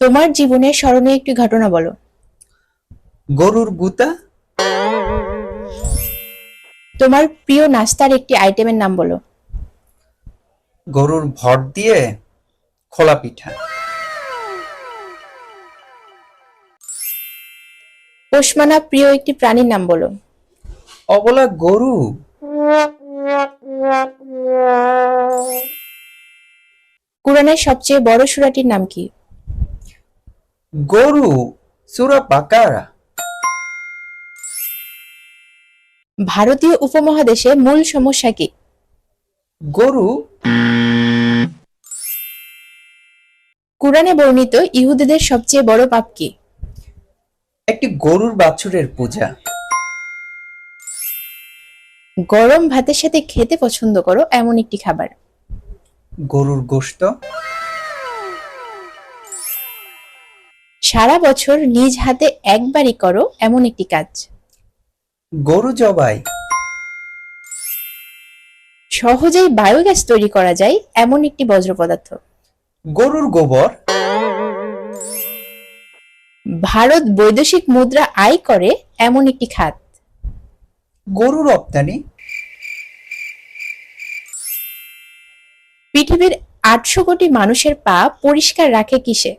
তোমার জীবনে স্মরণীয় একটি ঘটনা বলো। গরুর গুতা। তোমার প্রিয় নাস্তার একটি আইটেমের নাম বলো। গরুর ভর দিয়ে খোলা পিঠা। পোষমানা প্রিয় একটি প্রাণীর নাম বলো। অবলা গরু। কোরআনের সবচেয়ে বড় সূরাটির নাম কি? গরু সুরা বাকারা। ভারতীয় উপমহাদেশে মূল সমস্যা কি? গরু। কোরআনে বর্ণিত ইহুদিদের সবচেয়ে বড় পাপ কি? একটি গরুর বাছুরের পূজা। গরম ভাতের সাথে খেতে পছন্দ করো এমন একটি খাবার। গরুর গোশত। সারা বছর নিজ হাতে একবারই করো এমন একটি কাজ। গরু জবাই। সহজেই বায়োগ্যাস তৈরি করা যায় এমন একটি বজ্র পদার্থ গরুর গোবর। ভারত বৈদেশিক মুদ্রা আয় করে এমন একটি খাত। গরু রপ্তানি। পৃথিবীর আটশো কোটি মানুষের পা পরিষ্কার রাখে কিসে?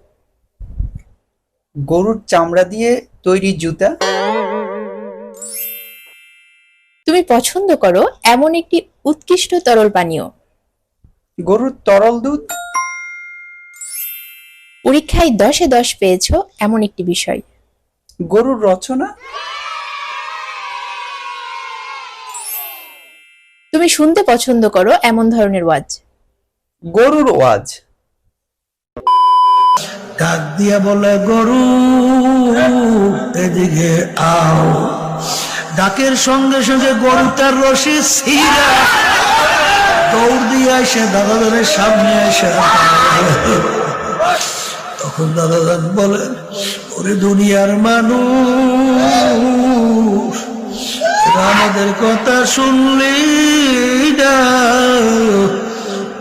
গরুর চামড়া দিয়ে তৈরি জুতা। তুমি পছন্দ করো এমন একটি উৎকৃষ্ট তরল পানীয়। গরুর তরল দুধ। পরীক্ষায় দশে দশ পেয়েছ এমন একটি বিষয়। গরুর রচনা। তুমি শুনতে পছন্দ করো এমন ধরনের ওয়াজ। গরুর ওয়াজ। ডাক দিয়া বলে, গরু, এদিকে আও। ডাকের সঙ্গে সঙ্গে গরু তার রশি ছিঁড়া দৌড় দিয়ে এসে দাদাদানের সামনে এসে তখন দাদাদান বলেন ওরে দুনিয়ার মানুষ আমাদের কথা শুনলি না?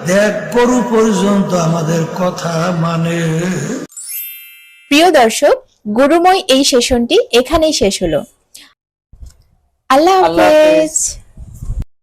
দেখ, গরু পর্যন্ত আমাদের কথা মানে। প্রিয় দর্শক গুরুময় এই সেশনটি এখানেই শেষ হলো আল্লাহ। হাফেজ